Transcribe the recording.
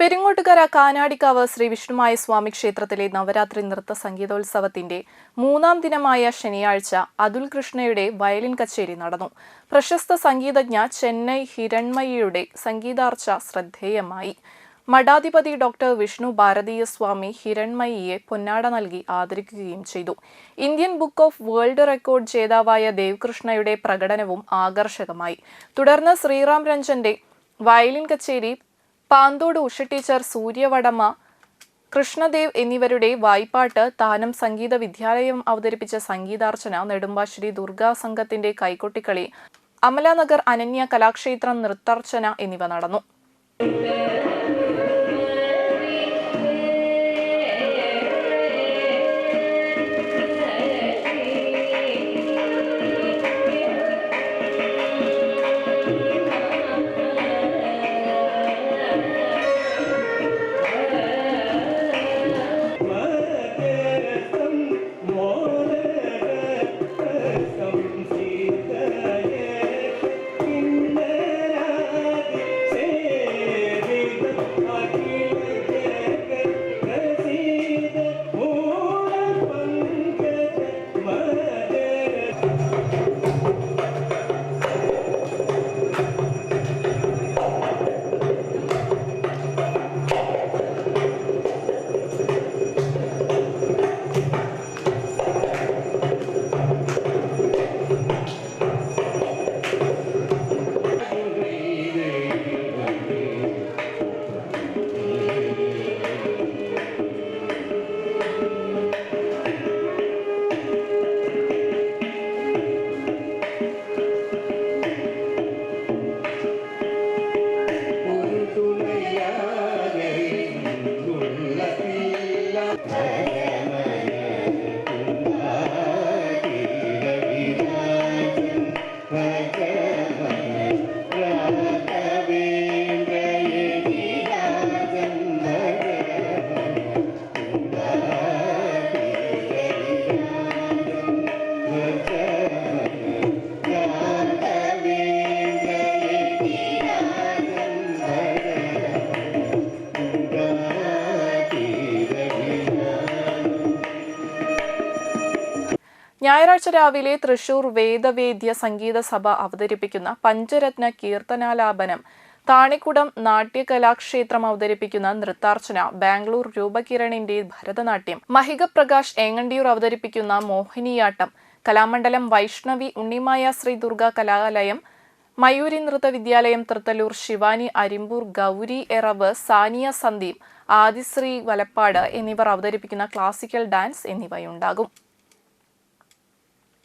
പെരിങ്ങോട്ടുകര കാനാടിക്കാവ് ശ്രീ വിഷ്ണുമായ സ്വാമി ക്ഷേത്രത്തിലെ നവരാത്രി നൃത്ത സംഗീതോത്സവത്തിന്റെ മൂന്നാം ദിനമായ ശനിയാഴ്ച അതുൽ കൃഷ്ണയുടെ വയലിൻ കച്ചേരി നടന്നു. പ്രശസ്ത സംഗീതജ്ഞ ചെന്നൈ ഹിരൺമയിയുടെ സംഗീതാർച്ച ശ്രദ്ധേയമായി. മഠാധിപതി ഡോക്ടർ വിഷ്ണു ഭാരതീയ സ്വാമി ഹിരൺമയിയെ പൊന്നാട നൽകി ആദരിക്കുകയും ചെയ്തു. Indian book of world record ജേതാവായ ദേവ്കൃഷ്ണയുടെ പ്രകടനവും ആകർഷകമായി. തുടർന്ന് ശ്രീറാം രഞ്ജന്റെ വയലിൻ കച്ചേരി പാന്തോട് ഉഷ ടീച്ചർ സൂര്യവടമ കൃഷ്ണദേവ് എന്നിവരുടെ വായ്പാട്ട് താനം സംഗീത വിദ്യാലയം അവതരിപ്പിച്ച സംഗീതാർച്ചന നെടുമ്പാശ്ശേരി ദുർഗാ സംഘത്തിന്റെ കൈകൊട്ടിക്കളി അമലാനഗർ അനന്യ കലാക്ഷേത്രം നൃത്താർച്ചന എന്നിവ നടന്നു. Thank. ഞായറാഴ്ച രാവിലെ തൃശൂർ വേദവേദ്യ സംഗീത സഭ അവതരിപ്പിക്കുന്ന പഞ്ചരത്ന കീർത്തനാലാപനം താണിക്കുടം നാട്യകലാക്ഷേത്രം അവതരിപ്പിക്കുന്ന നൃത്താർച്ചന ബാംഗ്ലൂർ രൂപകിരണിന്റെ ഭരതനാട്യം മഹിക പ്രകാശ് ഏങ്ങണ്ടിയൂർ അവതരിപ്പിക്കുന്ന മോഹിനിയാട്ടം കലാമണ്ഡലം വൈഷ്ണവി ഉണ്ണിമായ ശ്രീ ദുർഗ കലാലയം മയൂരി നൃത്ത വിദ്യാലയം തൃത്തലൂർ ശിവാനി അരിമ്പൂർ ഗൗരി എറവ് സാനിയ സന്ദീപ് ആദിശ്രീ വലപ്പാട് എന്നിവർ അവതരിപ്പിക്കുന്ന ക്ലാസിക്കൽ ഡാൻസ് എന്നിവയുണ്ടാകും.